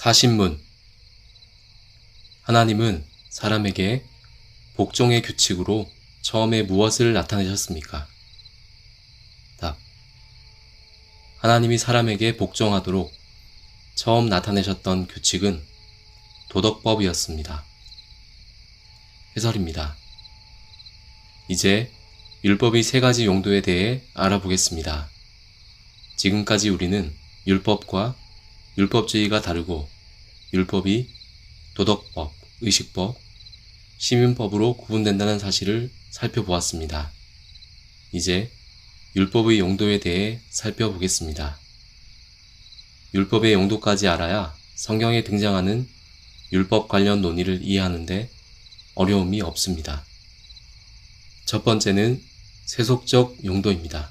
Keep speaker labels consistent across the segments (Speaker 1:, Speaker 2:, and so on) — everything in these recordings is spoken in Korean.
Speaker 1: 사신문 하나님은 사람에게 복종의 규칙으로 처음에 무엇을 나타내셨습니까? 답. 하나님이 사람에게 복종하도록 처음 나타내셨던 규칙은 도덕법이었습니다. 해설입니다. 이제 율법의 세 가지 용도에 대해 알아보겠습니다. 지금까지 우리는 율법과 율법주의가 다르고 율법이 도덕법, 의식법, 시민법으로 구분된다는 사실을 살펴보았습니다. 이제 율법의 용도에 대해 살펴보겠습니다. 율법의 용도까지 알아야 성경에 등장하는 율법 관련 논의를 이해하는데 어려움이 없습니다. 첫 번째는 세속적 용도입니다.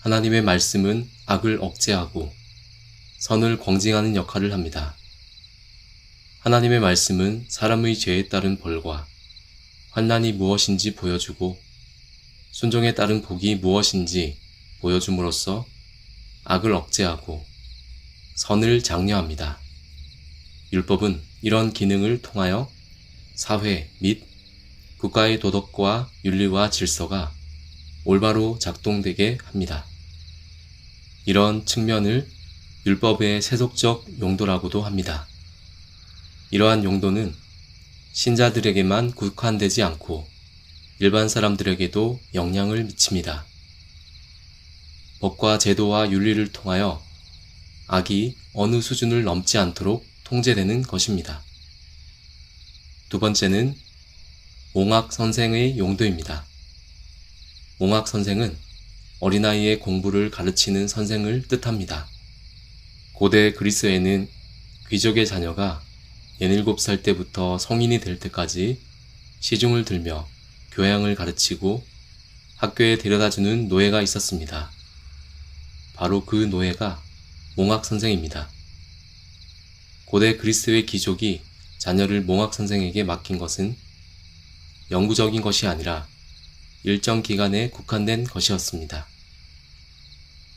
Speaker 1: 하나님의 말씀은 악을 억제하고 선을 광징하는 역할을 합니다. 하나님의 말씀은 사람의 죄에 따른 벌과 환난이 무엇인지 보여주고 순종에 따른 복이 무엇인지 보여줌으로써 악을 억제하고 선을 장려합니다. 율법은 이런 기능을 통하여 사회 및 국가의 도덕과 윤리와 질서가 올바로 작동되게 합니다. 이런 측면을 율법의 세속적 용도라고도 합니다. 이러한 용도는 신자들에게만 국한되지 않고 일반 사람들에게도 영향을 미칩니다. 법과 제도와 윤리를 통하여 악이 어느 수준을 넘지 않도록 통제되는 것입니다. 두 번째는 몽학 선생의 용도입니다. 몽학 선생은 어린아이의 공부를 가르치는 선생을 뜻합니다. 고대 그리스에는 귀족의 자녀가 17살 때부터 성인이 될 때까지 시중을 들며 교양을 가르치고 학교에 데려다주는 노예가 있었습니다. 바로 그 노예가 몽학 선생입니다. 고대 그리스의 귀족이 자녀를 몽학 선생에게 맡긴 것은 영구적인 것이 아니라 일정 기간에 국한된 것이었습니다.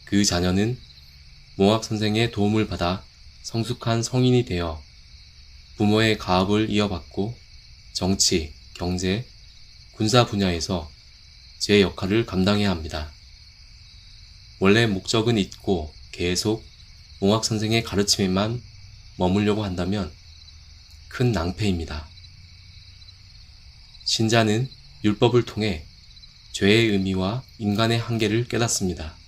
Speaker 1: 그 자녀는 몽학 선생의 도움을 받아 성숙한 성인이 되어 부모의 가업을 이어받고 정치, 경제, 군사 분야에서 제 역할을 감당해야 합니다. 원래 목적은 있고 계속 몽학 선생의 가르침에만 머물려고 한다면 큰 낭패입니다. 신자는 율법을 통해 죄의 의미와 인간의 한계를 깨닫습니다.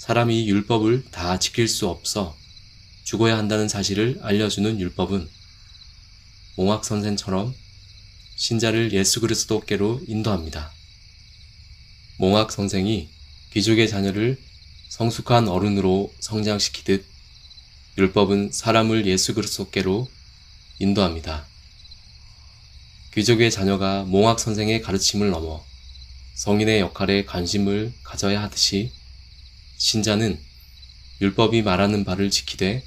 Speaker 1: 사람이 율법을 다 지킬 수 없어 죽어야 한다는 사실을 알려주는 율법은 몽학 선생처럼 신자를 예수 그리스도께로 인도합니다. 몽학 선생이 귀족의 자녀를 성숙한 어른으로 성장시키듯 율법은 사람을 예수 그리스도께로 인도합니다. 귀족의 자녀가 몽학 선생의 가르침을 넘어 성인의 역할에 관심을 가져야 하듯이 신자는 율법이 말하는 바를 지키되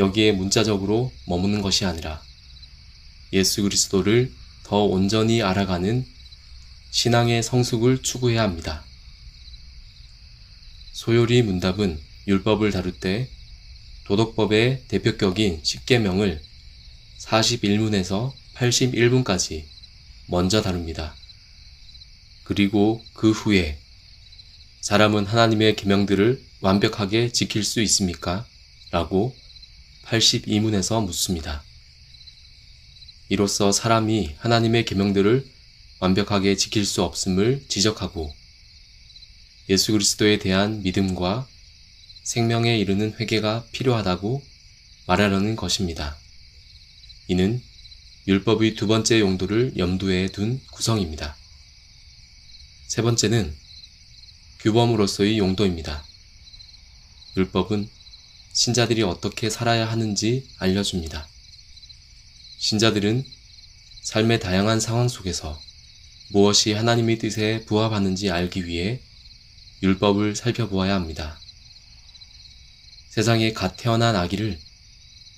Speaker 1: 여기에 문자적으로 머무는 것이 아니라 예수 그리스도를 더 온전히 알아가는 신앙의 성숙을 추구해야 합니다. 소요리 문답은 율법을 다룰 때 도덕법의 대표격인 십계명을 41문에서 81분까지 먼저 다룹니다. 그리고 그 후에 사람은 하나님의 계명들을 완벽하게 지킬 수 있습니까? 라고 82문에서 묻습니다. 이로써 사람이 하나님의 계명들을 완벽하게 지킬 수 없음을 지적하고 예수 그리스도에 대한 믿음과 생명에 이르는 회개가 필요하다고 말하려는 것입니다. 이는 율법의 두 번째 용도를 염두에 둔 구성입니다. 세 번째는 규범으로서의 용도입니다. 율법은 신자들이 어떻게 살아야 하는지 알려줍니다. 신자들은 삶의 다양한 상황 속에서 무엇이 하나님의 뜻에 부합하는지 알기 위해 율법을 살펴보아야 합니다. 세상에 갓 태어난 아기를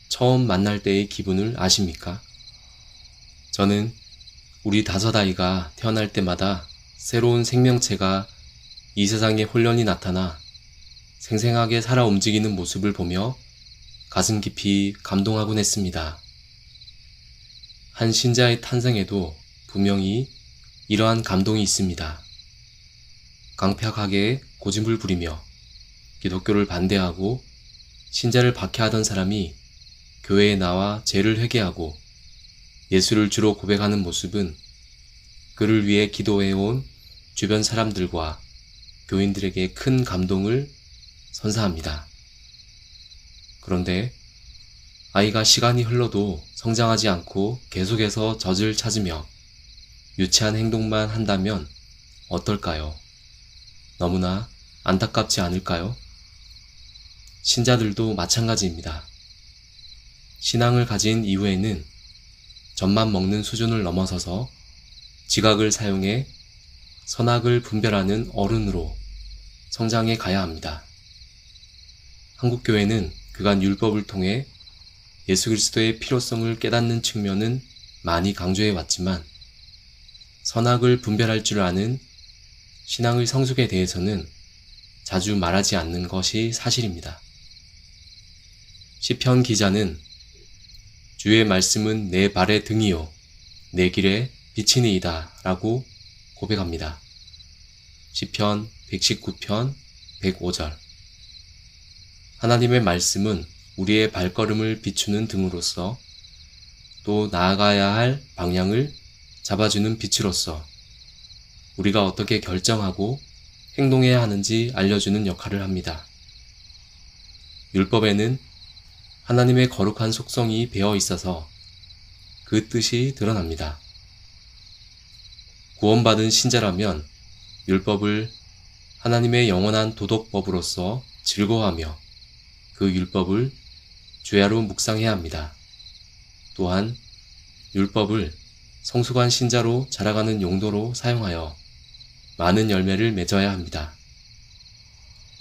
Speaker 1: 처음 만날 때의 기분을 아십니까? 저는 우리 다섯 아이가 태어날 때마다 새로운 생명체가 이 세상에 혼련이 나타나 생생하게 살아 움직이는 모습을 보며 가슴 깊이 감동하곤 했습니다. 한 신자의 탄생에도 분명히 이러한 감동이 있습니다. 강팍하게 고집을 부리며 기독교를 반대하고 신자를 박해하던 사람이 교회에 나와 죄를 회개하고 예수를 주로 고백하는 모습은 그를 위해 기도해온 주변 사람들과 교인들에게 큰 감동을 선사합니다. 그런데 아이가 시간이 흘러도 성장하지 않고 계속해서 젖을 찾으며 유치한 행동만 한다면 어떨까요? 너무나 안타깝지 않을까요? 신자들도 마찬가지입니다. 신앙을 가진 이후에는 젖만 먹는 수준을 넘어서서 지각을 사용해 선악을 분별하는 어른으로 성장해 가야 합니다. 한국교회는 그간 율법을 통해 예수 그리스도의 필요성을 깨닫는 측면은 많이 강조해 왔지만 선악을 분별할 줄 아는 신앙의 성숙에 대해서는 자주 말하지 않는 것이 사실입니다. 시편 기자는 주의 말씀은 내 발의 등이요 내 길에 비치니이다 라고 고백합니다. 시편 119편 105절 하나님의 말씀은 우리의 발걸음을 비추는 등으로서 또 나아가야 할 방향을 잡아주는 빛으로서 우리가 어떻게 결정하고 행동해야 하는지 알려주는 역할을 합니다. 율법에는 하나님의 거룩한 속성이 배어 있어서 그 뜻이 드러납니다. 구원받은 신자라면 율법을 하나님의 영원한 도덕법으로서 즐거워하며 그 율법을 주야로 묵상해야 합니다. 또한 율법을 성숙한 신자로 자라가는 용도로 사용하여 많은 열매를 맺어야 합니다.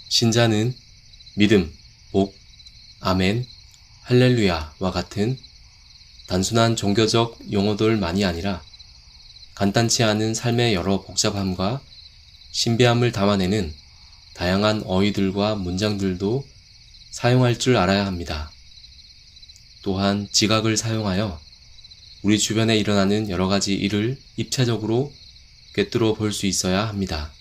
Speaker 1: 신자는 믿음, 복, 아멘, 할렐루야와 같은 단순한 종교적 용어들만이 아니라 간단치 않은 삶의 여러 복잡함과 신비함을 담아내는 다양한 어휘들과 문장들도 사용할 줄 알아야 합니다. 또한 지각을 사용하여 우리 주변에 일어나는 여러 가지 일을 입체적으로 꿰뚫어 볼 수 있어야 합니다.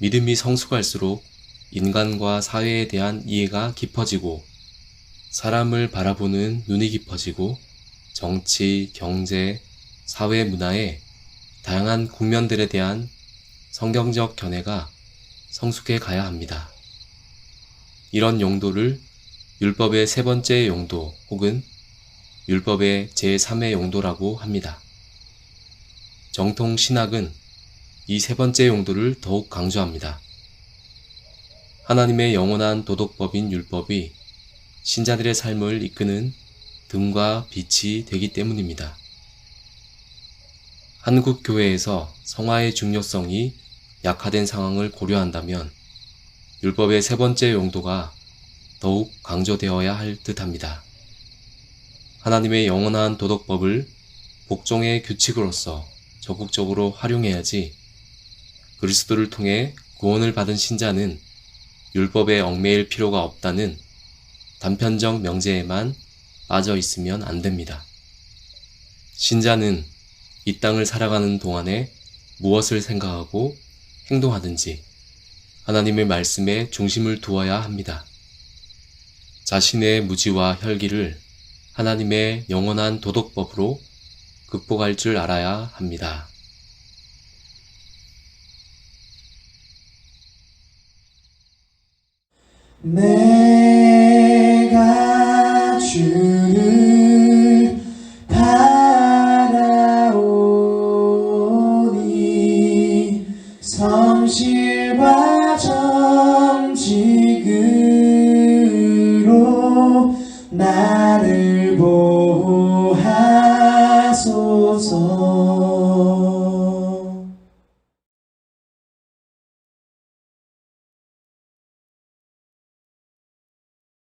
Speaker 1: 믿음이 성숙할수록 인간과 사회에 대한 이해가 깊어지고 사람을 바라보는 눈이 깊어지고 정치, 경제, 사회 문화의 다양한 국면들에 대한 성경적 견해가 성숙해 가야 합니다. 이런 용도를 율법의 세 번째 용도 혹은 율법의 제3의 용도라고 합니다. 정통 신학은 이 세 번째 용도를 더욱 강조합니다. 하나님의 영원한 도덕법인 율법이 신자들의 삶을 이끄는 등과 빛이 되기 때문입니다. 한국 교회에서 성화의 중요성이 약화된 상황을 고려한다면 율법의 세 번째 용도가 더욱 강조되어야 할 듯합니다. 하나님의 영원한 도덕법을 복종의 규칙으로서 적극적으로 활용해야지 그리스도를 통해 구원을 받은 신자는 율법에 얽매일 필요가 없다는 단편적 명제에만 빠져 있으면 안 됩니다. 신자는 이 땅을 살아가는 동안에 무엇을 생각하고 행동하든지 하나님의 말씀에 중심을 두어야 합니다. 자신의 무지와 혈기를 하나님의 영원한 도덕법으로 극복할 줄 알아야 합니다.
Speaker 2: 내